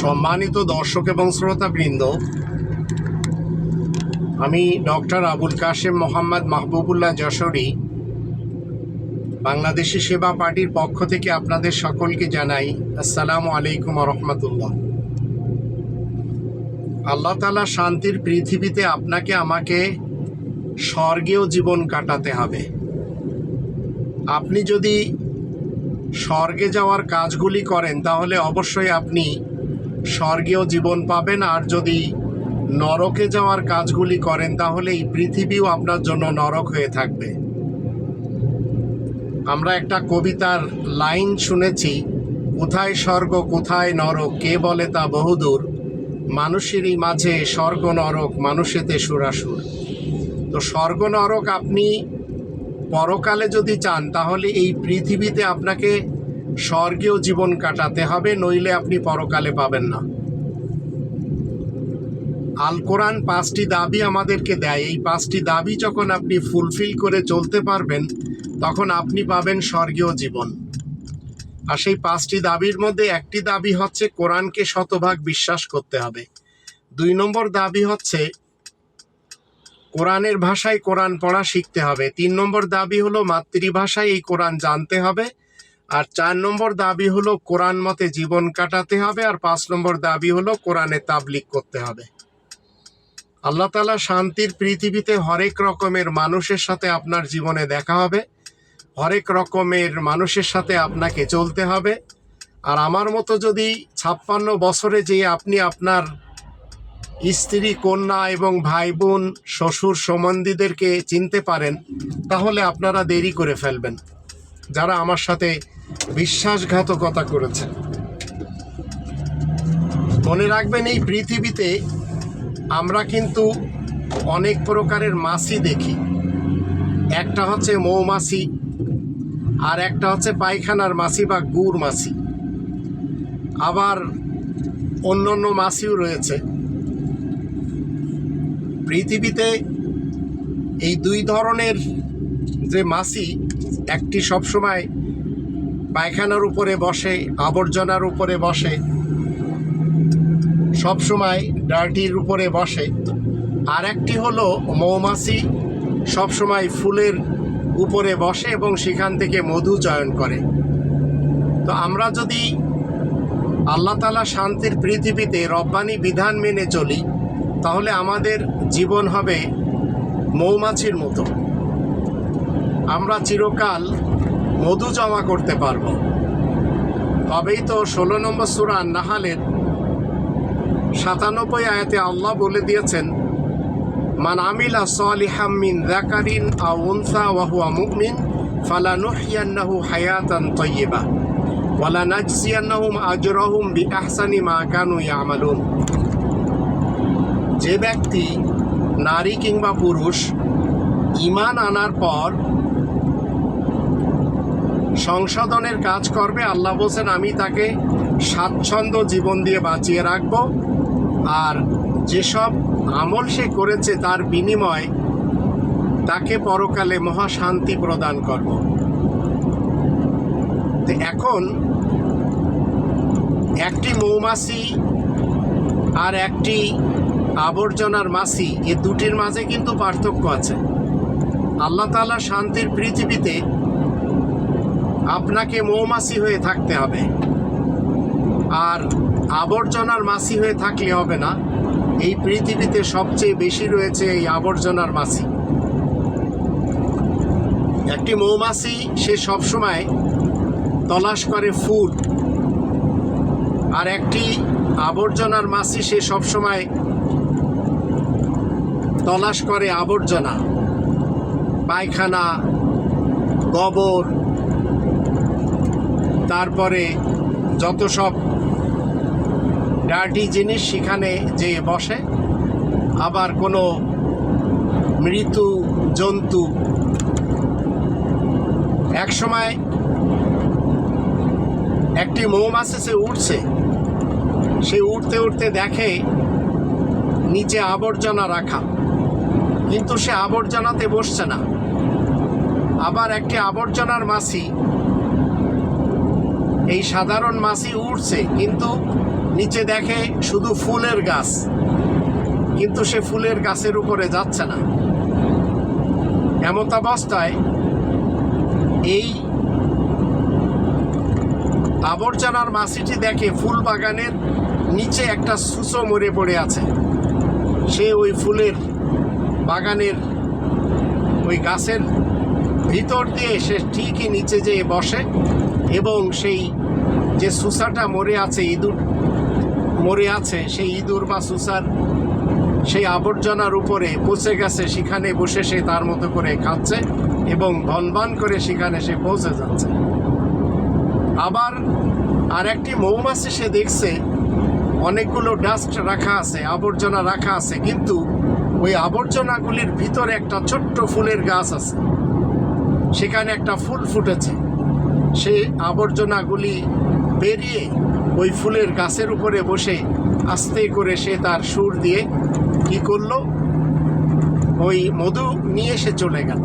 সম্মানিত দর্শক এবং শ্রোতাবৃন্দ, আমি ডক্টর আবুল কাশেম মোহাম্মদ মাহবুবুল্লাহ যশোরী, বাংলাদেশি সেবা পার্টির পক্ষ থেকে আপনাদের সকলকে জানাই আসসালামু আলাইকুম রহমতুল্লাহ। আল্লাহ তালা শান্তির পৃথিবীতে আপনাকে, আমাকে স্বর্গেও জীবন কাটাতে হবে। আপনি যদি স্বর্গে যাওয়ার কাজগুলি করেন, তাহলে অবশ্যই আপনি স্বর্গীয় জীবন পাবেন। আর যদি নরকে যাওয়ার কাজগুলি করেন, তাহলে এই পৃথিবীও আপনার জন্য নরক হয়ে থাকবে। আমরা একটা কবিতার লাইন শুনেছি, কোথায় স্বর্গ, কোথায় নরক, কে বলে তা বহুদূর? মানুষেরই মাঝে স্বর্গ, নরক, মানুষেতে সুরাসুর। তো স্বর্গ, নরক আপনি পরকালে যদি চান, তাহলে এই পৃথিবীতে আপনাকে স্বর্গীয় জীবন কাটাতে হবে, নইলে আপনি পরকালে পাবেন না। আল কোরআন পাঁচটি দাবি আমাদেরকে দেয়। এই পাঁচটি দাবি যখন আপনি ফুলফিল করে চলতে পারবেন, তখন আপনি পাবেন স্বর্গীয় জীবন। আর সেই পাঁচটি দাবির মধ্যে একটি দাবি হচ্ছে, কোরআনকে শতভাগ বিশ্বাস করতে হবে। দুই নম্বর দাবি হচ্ছে কোরআনের ভাষায় কোরআন পড়া শিখতে হবে। তিন নম্বর দাবি হলো মাতৃভাষায় এই কোরআন জানতে হবে। আর চার নম্বর দাবি হলো কোরআন মতে জীবন কাটাতে হবে। আর পাঁচ নম্বর দাবি হলো কোরআনে তাবলিক করতে হবে। আল্লাহ তালা শান্তির পৃথিবীতে হরেক রকমের মানুষের সাথে আপনার জীবনে দেখা হবে। হরেক রকমের মানুষের সাথে আপনাকে চলতে হবে। আর আমার মতো যদি ছাপ্পান্ন বছরে যে আপনি আপনার স্ত্রী, কন্যা এবং ভাই বোন শ্বশুর সম্বন্ধীদেরকে চিনতে পারেন, তাহলে আপনারা দেরি করে ফেলবেন। যারা আমার সাথে বিশ্বাসঘাতকতা করেছে মনে রাখবেন, এই পৃথিবীতে আমরা কিন্তু অনেক প্রকারের মাছি দেখি। একটা হচ্ছে মৌমাছি, আর একটা হচ্ছে পায়খানার মাছি বা গুড় মাছি। আবার অন্য অন্য মাছিও রয়েছে। পৃথিবীতে এই দুই ধরনের যে মাছি, একটি সবসময় পায়খানার উপরে বসে, আবর্জনার উপরে বসে, সবসময় ডার্টির উপরে বসে। আর একটি হলো মৌমাছি, সবসময় ফুলের উপরে বসে এবং সেখান থেকে মধু চয়ন করে। তো আমরা যদি আল্লাহ তালা শান্তির পৃথিবীতে রব্বানি বিধান মেনে চলি তাহলে আমাদের জীবন হবে মৌমাছির মতো। আমরা চিরকাল মধু জমা করতে পারব। তবেই তো ষোলো নম্বর সুরা নাহালের সাতানব্বই আয়াতে আল্লাহ বলে দিয়েছেন, মান আমিলা সালিহাম মিন যাকারিন আও উনসা ওয়া হুয়া মুমিন ফালানুহইয়ান্নাহু হায়াতান তাইয়্যিবা ওয়ালা নাজজিয়ান্নাহুম আজরাহুম বিআহসানি মা কানু ইয়ামালুন। যে ব্যক্তি নারী কিংবা পুরুষ ইমান আনার পর সংশোধনের কাজ করবে, আল্লাহ বলছেন, আমি তাকে স্বাচ্ছন্দ্য জীবন দিয়ে বাঁচিয়ে রাখব। আর যেসব আমল সে করেছে, তার বিনিময় তাকে পরকালে মহাশান্তি প্রদান করব। তো এখন একটি মৌমাছি আর একটি আবর্জনার মাছি এ দুটির মাঝে কিন্তু পার্থক্য আছে। আল্লাহ তালা শান্তির পৃথিবীতে আপনাকে মৌমাছি হয়ে থাকতে হবে। আর আবর্জনার মাছি হয়ে থাকলে হবে না। এই পৃথিবীতে সবচেয়ে বেশি রয়েছে এই আবর্জনার মাছি। একটি মৌমাছি, সে সবসময় তলাশ করে ফুল। আর একটি আবর্জনার মাছি, সে সবসময় তলাশ করে আবর্জনা, পায়খানা গোবর তারপরে যত সব ডার্টি জিনিস সেখানে যে বসে, আবার কোনো মৃত্যু, জন্তু। এক সময় একটি মৌমাছি সে উঠছে সে উঠতে উঠতে দেখে নিচে আবর্জনা রাখা। কিন্তু সে আবর্জনাতে বসছে না। আবার একটি আবর্জনার মাছি। এই সাধারণ মাছি উঠছে কিন্তু নিচে দেখে শুধু ফুলের গাছ। কিন্তু সে ফুলের গাছের উপরে যাচ্ছে না। এমত অবস্থায় এই আবর্জনার মাছিটি দেখে ফুল বাগানের নিচে একটা সুসো মরে পড়ে আছে। সে ওই ফুলের বাগানের ওই গাছের ভিতর দিয়ে সে ঠিকই নিচে যেয়ে বসে এবং সেই যে সুসাটা মরে আছে, ইঁদুর মরে আছে, সেই ইঁদুর বা সুসার সেই আবর্জনার উপরে পচে গেছে, সেখানে বসে সে তার মতো করে খাচ্ছে এবং ভনভান করে সেখানে সে পৌঁছে যাচ্ছে। আবার আর একটি মৌমাছি সে দেখছে, অনেকগুলো ডাস্ট রাখা আছে, আবর্জনা রাখা আছে, কিন্তু ওই আবর্জনাগুলির ভিতরে একটা ছোট্ট ফুলের গাছ আছে। সেখানে একটা ফুল ফুটেছে। সেই আবর্জনাগুলি বেরিয়ে ওই ফুলের গাছের উপরে বসে আস্তে করে সে তার সুর দিয়ে কি করল? ওই মধু নিয়ে সে চলে গেল।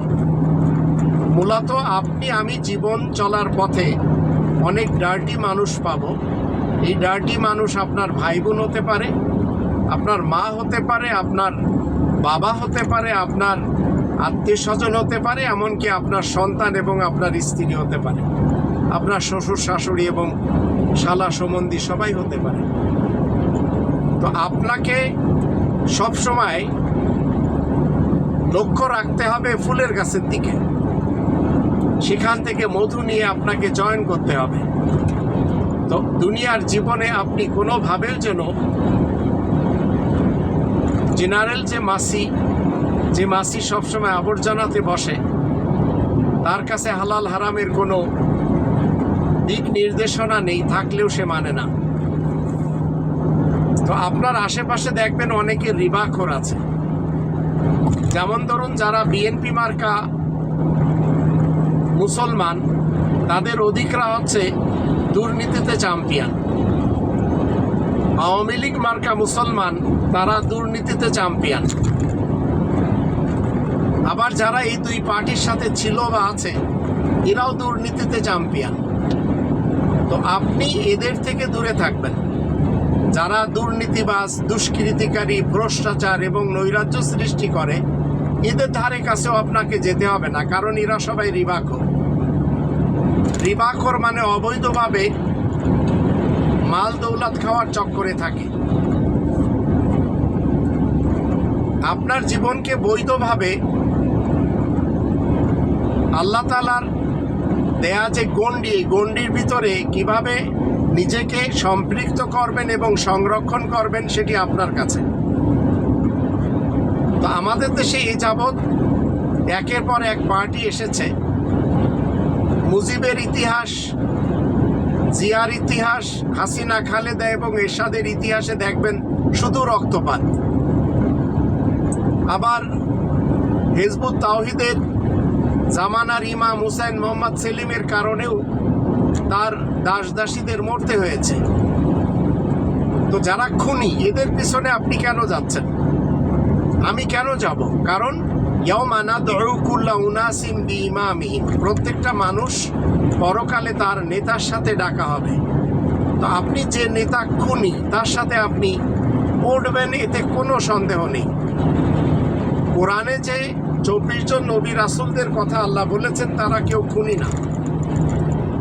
মূলত আপনি, আমি জীবন চলার পথে অনেক ডার্টি মানুষ পাব। এই ডার্টি মানুষ আপনার ভাই বোন হতে পারে, আপনার মা হতে পারে, আপনার বাবা হতে পারে, আপনার আত্মীয় স্বজন হতে পারে, এমনকি আপনার সন্তান এবং আপনার স্ত্রী হতে পারে। আপনার শ্বশুর, শাশুড়ি এবং শালা, সম্বন্ধী সবাই হতে পারে। তো আপনাকে সবসময় লক্ষ্য রাখতে হবে ফুলের গাছের দিকে। সেখান থেকে মধু নিয়ে আপনাকে জয়েন করতে হবে। তো দুনিয়ার জীবনে আপনি কোনোভাবেও যেন জেনারেল যে মাসি যে মাসি সবসময় আবর্জনাতে বসে, তার কাছে হালাল হারামের কোনো দিক নির্দেশনা নেই, থাকলেও সে মানে না। তো আপনার আশেপাশে দেখবেন অনেকে রিবাখর আছে। যেমন ধরুন যারা বিএনপি মার্কা মুসলমান, তাদের অধিকরা হচ্ছে দুর্নীতিতে চ্যাম্পিয়ন আওয়ামী লীগ মার্কা মুসলমান, তারা দুর্নীতিতে চ্যাম্পিয়ন। আবার যারা এই দুই পার্টির সাথে ছিল বা আছে, এরাও দুর্নীতিতে চ্যাম্পিয়ন। তো আপনি এদের থেকে দূরে থাকবেন। যারা দুর্নীতিবাজ, দুষ্কৃতিকারী, ভ্রষ্টাচার এবং নৈরাজ্য সৃষ্টি করে, এদের ধারে কাছেও আপনাকে যেতে হবে না, কারণ এরা সবাই রিবাখর। রিবাখর মানে অবৈধভাবে মাল দৌলাত খাওয়ার চক্করে থাকে। আপনার জীবনকে বৈধভাবে আল্লাহ তালার দেয়া যে গণ্ডি গণ্ডির ভিতরে কীভাবে নিজেকে সম্পৃক্ত করবেন এবং সংরক্ষণ করবেন সেটি আপনার কাছে। তো আমাদের দেশে এই যাবৎ একের পর এক পার্টি এসেছে। মুজিবের ইতিহাস জিয়ার ইতিহাস, হাসিনা, খালেদা এবং এরশাদের ইতিহাসে দেখবেন শুধু রক্তপাত। আবার হিজবুত তাওহিদের জামানার ইমাম হুসাইন মোহাম্মদ সেলিমের কারণেও তার দাস দাসীদের মরতে হয়েছে। তো যারা খুনি, এদের পিছনে আপনি কেন যাচ্ছেন? আমি কেন যাব? কারণ ইয়ামানা দরুকুল্লা উনাসিম বি ইমামিহিম প্রত্যেকটা মানুষ পরকালে তার নেতার সাথে ডাকা হবে। তো আপনি যে নেতা খুনি, তার সাথে আপনি উঠবেন, এতে কোনো সন্দেহ নেই। কোরআনে যে চব্বিশ জন নবী রাসুলদের কথা আল্লাহ বলেছেন, তারা কেউ খুনি না।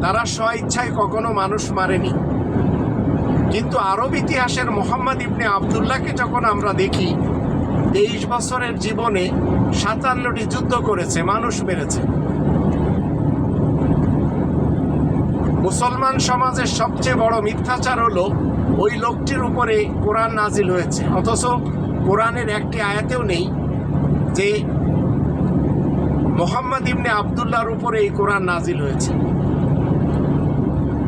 তারা স্ব ইচ্ছায় কখনো মানুষ মারেনি। কিন্তু আরব ইতিহাসের মোহাম্মদ ইবনে আবদুল্লাহকে যখন আমরা দেখি, তেইশ বছরের জীবনে সাতান্নটি যুদ্ধ করেছে, মানুষ মেরেছে। মুসলমান সমাজের সবচেয়ে বড় মিথ্যাচার হলো ওই লোকটির উপরে কোরআন নাজিল হয়েছে। অথচ কোরআনের একটি আয়াতেও নেই যে মোহাম্মদ ইবনে আবদুল্লাহর উপরে এই কোরআন নাজিল হয়েছে।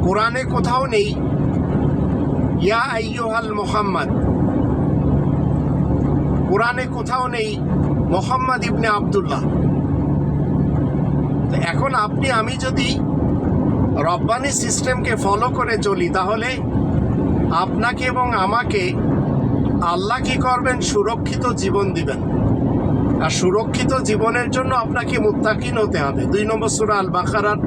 কোরআনে কোথাও নেই, ইয়া আইয়ুহাল মোহাম্মদ। কোরআনে কোথাও নেই, মোহাম্মদ ইবনে আবদুল্লাহ। এখন আপনি, আমি যদি রব্বানি সিস্টেমকে ফলো করে চলি, তাহলে আপনাকে এবং আমাকে আল্লাহ কি করবেন? সুরক্ষিত জীবন দিবেন। আর সুরক্ষিত জীবনের জন্য আপনাকে মুত্তাকিন হতে হবে। দুই নম্বর সুরা আল বাকারার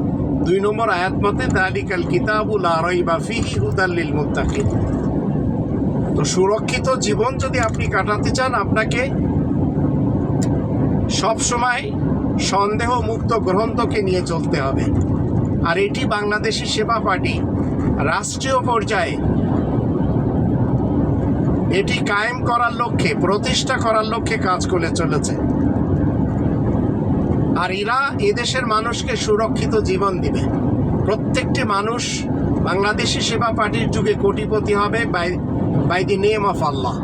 দুই নম্বর আয়াত মতে, দালিকাল কিতাবুল আরই বা ফিহি হুদাল্লিল মুত্তাকিন। তো সুরক্ষিত জীবন যদি আপনি কাটাতে চান, আপনাকে সবসময় সন্দেহ মুক্ত গ্রন্থকে নিয়ে চলতে হবে। আর এটি বাংলাদেশি সেবা পার্টি। রাষ্ট্রীয় পর্যায়ে এটি কায়েম করার লক্ষ্যে, প্রতিষ্ঠা করার লক্ষ্যে কাজ করে চলেছে। আর এরা এদেশের মানুষকে সুরক্ষিত জীবন দিবে। প্রত্যেকটি মানুষ বাংলাদেশি সেবা পার্টির যুগে কোটিপতি হবে by by the name of Allah